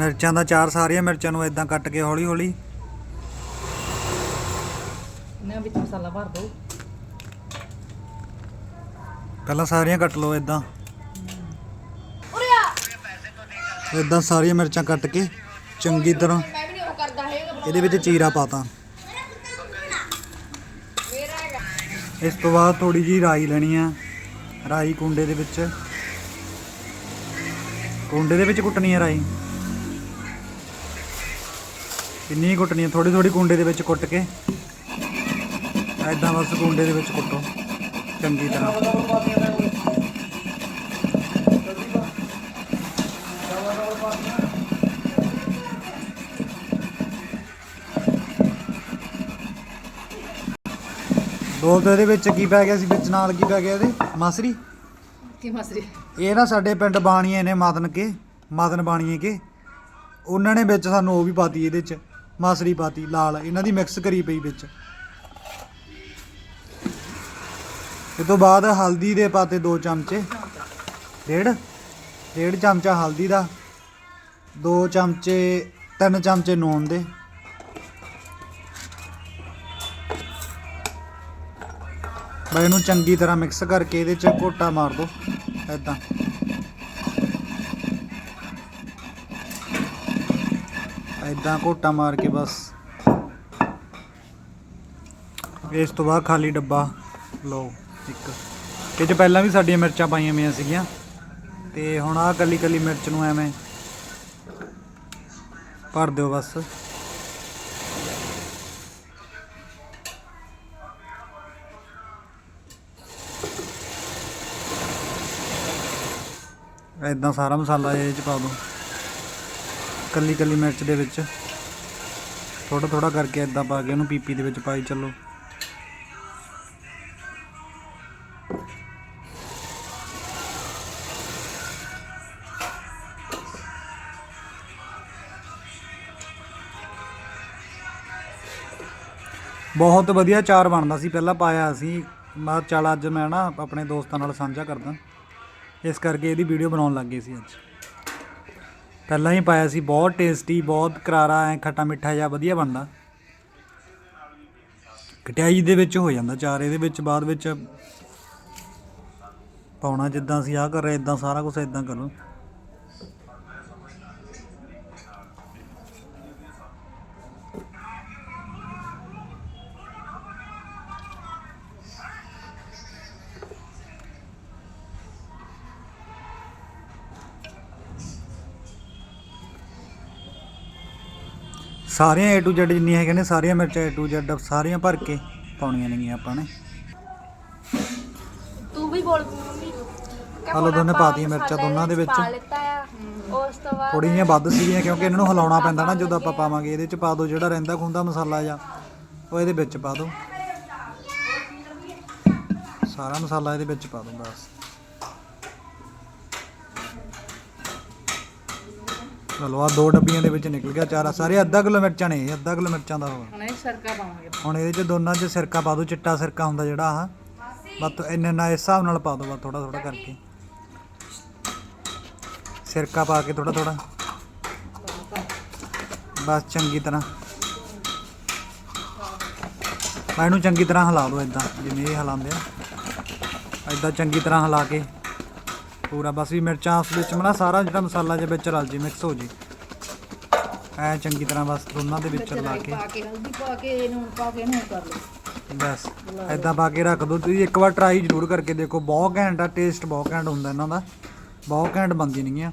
ਮਿਰਚਾਂ ਦਾ ਚਾਰ ਸਾਰੀਆਂ ਮਿਰਚਾਂ ਨੂੰ ਇਦਾਂ ਕੱਟ ਕੇ ਹੌਲੀ ਹੌਲੀ ਇਹਨਾਂ ਵਿੱਚ ਮਸਾਲਾ ਭਰ ਦੋ। ਪਹਿਲਾਂ ਸਾਰੀਆਂ ਕੱਟ ਲਓ ਇਦਾਂ ਇਦਾਂ ਸਾਰੀਆਂ ਮਿਰਚਾਂ ਕੱਟ ਕੇ ਚੰਗੀ ਤਰ੍ਹਾਂ ਇਹਦੇ ਵਿੱਚ ਚੀਰਾ ਪਾਤਾ ਇਸ ਤੋਂ ਬਾਅਦ ਥੋੜੀ ਜੀ ਰਾਈ ਲੈਣੀ ਆ। ਰਾਈ ਕੁੰਡੇ ਦੇ ਵਿੱਚ। ਕੁੰਡੇ ਦੇ ਵਿੱਚ ਕੁੱਟਣੀ ਆ ਰਾਈ। ਕਿੰਨੀ ਕੁੱਟਣੀ ਆ? ਥੋੜੀ ਥੋੜੀ ਕੁੰਡੇ ਦੇ ਵਿੱਚ ਕੁੱਟ ਕੇ। ਐਦਾਂ ਬਸ ਕੁੰਡੇ ਦੇ ਵਿੱਚ ਕੁੱਟੋ। ਚੰਗੀ ਤਰ੍ਹਾਂ। ਬੋਲ ਤਾਂ ਇਹਦੇ ਵਿੱਚ ਕੀ ਪੈ ਗਿਆ ਸੀ? ਵਿੱਚ ਨਾਲ ਕੀ ਪੈ ਗਿਆ ਇਹਦੇ? ਮਾਸਰੀ? ਕੀ ਮਸਰੀ? ਇਹ ਨਾ ਸਾਡੇ ਪਿੰਡ ਬਾਣੀਏ ਨੇ ਮਦਨ ਕੇ ਮਦਨ ਬਾਣੀਏ ਕੇ। ਉਹਨਾਂ ਨੇ ਵਿੱਚ ਸਾਨੂੰ ਉਹ ਵੀ ਪਾਤੀ ਇਹਦੇ ਚ। ਮਾਸਰੀ ਪਾਤੀ, ਲਾਲ, ਇਹਨਾਂ ਦੀ ਮਿਕਸ ਕਰੀ ਪਈ ਵਿੱਚ। ਇਹ ਤੋਂ ਬਾਅਦ ਹਲਦੀ ਦੇ ਪਾਤੇ 2 ਚਮਚੇ। ਡੇਢ ਡੇਢ ਚਮਚਾ ਹਲਦੀ ਦਾ 2 ਚਮਚੇ 3 ਚਮਚੇ ਨੂਣ ਦੇ। ਬਈ ਇਹਨੂੰ ਚੰਗੀ ਤਰ੍ਹਾਂ ਮਿਕਸ ਕਰਕੇ ਇਹਦੇ ਚ ਘੋਟਾ ਮਾਰ ਦੋ ਐਦਾਂ ਐਦਾਂ ਘੋਟਾ ਮਾਰ ਕੇ ਬਸ। ਇਸ ਤੋਂ ਬਾਅਦ ਖਾਲੀ ਡੱਬਾ। ਲਓ, ਇੱਕ। ਇਹ ਚ ਪਹਿਲਾਂ ਵੀ ਸਾਡੀਆਂ ਮਿਰਚਾਂ ਪਾਈਆਂ ਹੋਈਆਂ ਸੀਗੀਆਂ। ਤੇ ਹੁਣ ਆਹ ਕੱਲੀ ਕੱਲੀ ਮਿਰਚ ਨੂੰ ਐਵੇਂ ਭਰ ਦਿਓ ਬਸ। ਐਦਾਂ ਸਾਰਾ ਮਸਾਲਾ ਇਹ ਚ ਪਾ ਦਿਓ ਕੱਲੀ ਕੱਲੀ ਮਿਰਚ ਦੇ ਵਿੱਚ। ਥੋੜਾ ਥੋੜਾ ਕਰਕੇ ਐਦਾਂ ਪਾ ਕੇ ਉਹਨੂੰ ਪੀਪੀ ਦੇ ਵਿੱਚ ਪਾਈ ਚੱਲੋ। ਬਹੁਤ ਵਧੀਆ ਚਾਰ ਬਣਦਾ ਸੀ। ਪਹਿਲਾਂ ਪਾਇਆ ਸੀ ਮੈਂ ਚੱਲ ਅੱਜ ਮੈਂ ਨਾ ਆਪਣੇ ਦੋਸਤਾਂ ਨਾਲ ਸਾਂਝਾ ਕਰਦਾ। ਇਸ ਕਰਕੇ ਇਹਦੀ ਵੀਡੀਓ ਬਣਾਉਣ ਲੱਗ ਗਏ ਸੀ ਅੱਜ। ਪਹਿਲਾਂ ਹੀ ਪਾਇਆ ਸੀ, ਬਹੁਤ ਟੇਸਟੀ ਬਹੁਤ ਕਰਾਰਾ, ਐ ਖੱਟਾ ਮਿੱਠਾ ਜਿਹਾ, ਵਧੀਆ ਬਣਦਾ। ਕਟਿਆਈ ਦੇ ਵਿੱਚ ਹੋ ਜਾਂਦਾ, ਚਾਰ ਇਹਦੇ ਵਿੱਚ, ਬਾਅਦ ਵਿੱਚ ਪਾਉਣਾ ਜਿੱਦਾਂ ਅਸੀਂ ਆਹ ਕਰ ਰਹੇ ਇਦਾਂ ਸਾਰਾ ਕੁਝ ਇਦਾਂ ਕਰੋ। ਸਾਰੀਆਂ A to Z ਜਿੰਨੀਆਂ ਹੈਗੀਆਂ ਨੇ ਸਾਰੀਆਂ ਮਿਰਚਾਂ A to Z ਸਾਰੀਆਂ ਭਰ ਕੇ ਪਾਉਣੀਆਂ ਨੇਗੀਆਂ ਆਪਾਂ ਨੇ। ਤੂੰ ਵੀ ਬੋਲ ਮੰਮੀ ਆਹ ਲਓ ਦੋਨੇ ਪਾਤੀਆਂ ਮਿਰਚਾਂ ਦੋਨਾਂ ਦੇ ਵਿੱਚ। ਪਾ ਲਿੱਤਾ ਆ ਉਸ ਤੋਂ ਬਾਅਦ ਥੋੜ੍ਹੀਆਂ ਜਿਹੀਆਂ ਵੱਧ ਸੀਗੀਆਂ ਕਿਉਂਕਿ ਇਹਨਾਂ ਨੂੰ ਹਿਲਾਉਣਾ ਪੈਂਦਾ ਨਾ ਜਦੋਂ ਆਪਾਂ ਪਾਵਾਂਗੇ ਇਹਦੇ ਚ ਪਾ ਦਿਓ ਜਿਹੜਾ ਰਹਿੰਦਾ ਖੁੰਦਾ ਮਸਾਲਾ ਜਾਂ ਉਹ ਇਹਦੇ ਵਿੱਚ ਪਾ ਦਿਓ। ਸਾਰਾ ਮਸਾਲਾ ਇਹਦੇ ਵਿੱਚ ਪਾ ਦਿਓ ਬਸ। ਚਲੋ ਆ ਦੋ ਡੱਬੀਆਂ ਦੇ ਵਿੱਚ ਨਿਕਲ ਗਿਆ ਚਾਰਾ। ਸਾਰੇ ਅੱਧਾ ਕਿਲੋ ਮਿਰਚਾਂ ਨੇ ਅੱਧਾ ਕਿਲੋ ਮਿਰਚਾਂ ਦਾ ਹੋਵੇ ਹੁਣ ਇਹ ਸਰਕਾ ਪਾਵਾਂਗੇ ਹੁਣ ਇਹਦੇ ਚ ਦੋਨਾਂ ਚ ਸਿਰਕਾ ਪਾ ਦਿਓ ਚਿੱਟਾ ਸਿਰਕਾ ਹੁੰਦਾ ਜਿਹੜਾ ਆਹ। ਬਸ ਇੰਨੇ ਨਾ ਇਸ ਹਿਸਾਬ ਨਾਲ ਪਾ ਦਿਓ ਬਸ ਥੋੜਾ ਥੋੜਾ ਕਰਕੇ। ਸਿਰਕਾ ਪਾ ਕੇ ਥੋੜਾ ਥੋੜਾ ਬਸ ਚੰਗੀ ਤਰ੍ਹਾਂ। ਮੈਂ ਇਹਨੂੰ ਚੰਗੀ ਤਰ੍ਹਾਂ ਹਿਲਾ ਦਿਓ ਇਦਾਂ ਜਿਵੇਂ ਇਹ ਹਿਲਾਉਂਦੇ ਆ। ਇਦਾਂ ਚੰਗੀ ਤਰ੍ਹਾਂ ਹਿਲਾ ਕੇ। ਪੂਰਾ ਬਸ ਵੀ ਮਿਰਚਾਂ ਉਸ ਵਿੱਚ ਨਾ ਸਾਰਾ ਜਿਹੜਾ ਮਸਾਲਾ ਜਿਹਾ ਵਿੱਚ ਰਲ ਜੇ ਮਿਕਸ ਹੋ ਜੇ। ਐ ਚੰਗੀ ਤਰ੍ਹਾਂ ਬਸ ਦੋਨਾਂ ਦੇ ਵਿੱਚ ਰਲਾ ਕੇ। ਪਾ ਕੇ ਹਲਦੀ ਪਾ ਕੇ ਨੂਣ ਪਾ ਕੇ ਇਹਨੂੰ ਕਰ ਲਓ। ਬਸ ਐਦਾਂ ਪਾ ਕੇ ਰੱਖ ਦੋ। ਤੁਸੀਂ ਇੱਕ ਵਾਰ ਟਰਾਈ ਜ਼ਰੂਰ ਕਰਕੇ ਦੇਖੋ ਬਹੁਤ ਘੈਂਟ ਆ ਟੇਸਟ ਬਹੁਤ ਘੈਂਟ ਹੁੰਦਾ ਇਹਨਾਂ ਦਾ। ਬਹੁਤ ਘੈਂਟ ਬਣਦੀ ਨੇਗੀਆਂ।